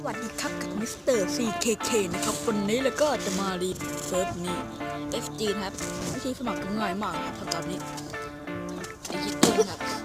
สวัสดีครับมิสเตอร์ CKK นะครับ วันนี้เราก็จะมารีเซิร์ฟนี่ FG นะครับวิธีสมัครก็ง่ายมากนะครับตอนนี้ไอคิดเองครับ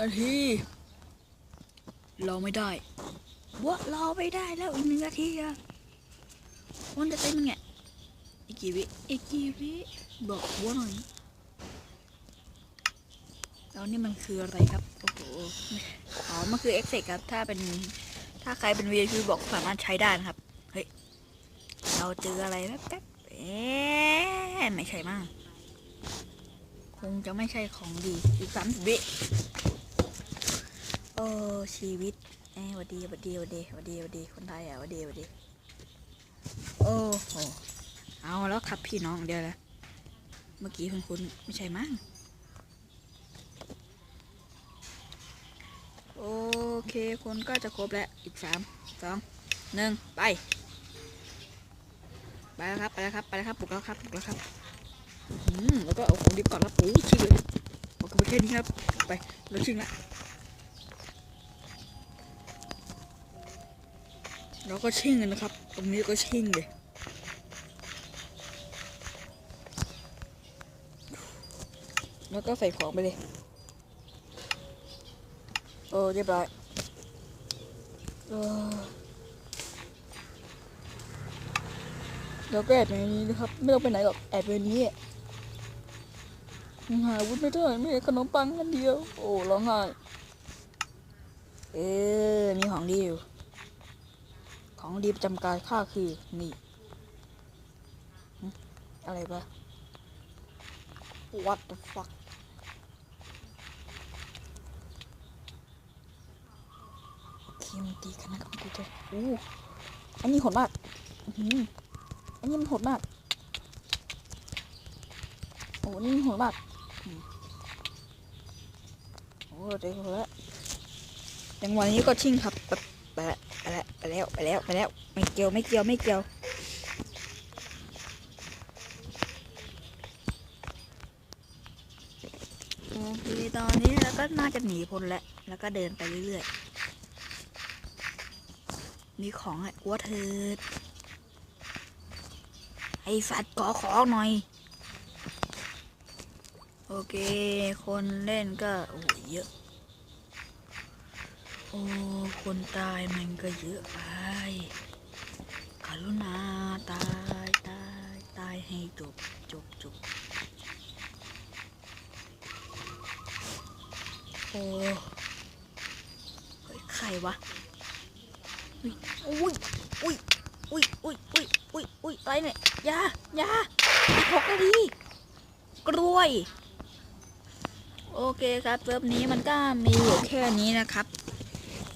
นึ่งนาที รอไม่ได้วะรอไม่ได้แล้วอีกหนึ่งนาทีอะมันจะเต้นไงอีกกี่วิอีกกี่วิบอกว่าหน่อยแล้วนี่มันคืออะไรครับ โอ้โห อ๋อ มันคือเอ็กเซครับ ถ้าเป็น ถ้าใครเป็น VIP บอกสามารถใช้ได้นะครับ เฮ้ย เราเจออะไรแป๊บๆเอ๊ะไม่ใช่มั้ง คงจะไม่ใช่ของดี อีกสามสิบวิ โอ้ชีวิตเอ้ยหวัดดีวัดดีวัดดีวัดดีวัดดีคนไทยอะวัดดีวัดดีโอ้โหเอาแล้วครับพี่น้องเดียวนะเมื่อกี้คุณคุณไม่ใช่มั้งโอเคคนก็จะครบแล้วอีกสามสองหนึ่งไปไปแล้วครับไปแล้วครับไปแล้วครับปลุกแล้วครับปลุกแล้วครับอืมแล้วก็เอาของดิบก่อนครับโอ้ชิงเลยบอกกันไปแค่นี้ครับ ไปแล้วชิงละ เราก็ชิ่งกันนะครับ ตรงนี้ก็ชิ่งเลยแล้วก็ใส่ของไปเลย โอ้เรียบร้อยเออแล้วก็แอบในนี้นะครับ ไม่ต้องไปไหนหรอก แอบในนี้หาวุธไม่ได้ไม่ได้ขนมปังอันเดียว โอ้ร้องไห้ เออ มีของดีอยู่ ของดีประจำกายข้าคือ นี่อะไรปะ What the fuck เคมตีกันนะครับกูจะอู้อันนี้โหดมากอันนี้มันโหดมาก โอ้นี่โหดมากอืมโอ้เดี๋ยวแล้วจังหวะนี้ก็ชิงครับแบบ ละไปละไปแล้วไปแล้วไปแล้ว ไม่เกี่ยวไม่เกี่ยวไม่เกี่ยวโอเคตอนนี้แล้วก็น่าจะหนีพ้นแล้วแล้วก็เดินไปเรื่อยๆมีของไอ้อ้วเถิดไอ้สัตว์ก่อของหน่อยโอเค คนเล่นก็โอ้ยเยอะ โอ้ คนตายมันก็เยอะไปกรุณาตาย ตาย ตายให้จบ จบจบโอ้เฮ้ยใครวะ อุ้ย อุ้ย อุ้ย อุ้ย อุ้ย อุ้ย อุ้ยอะไรเนี่ยยายาอีกหกนาทีกล้วย โอเคครับเซิร์ฟนี้มันก็มีอยู่แค่นี้นะครับ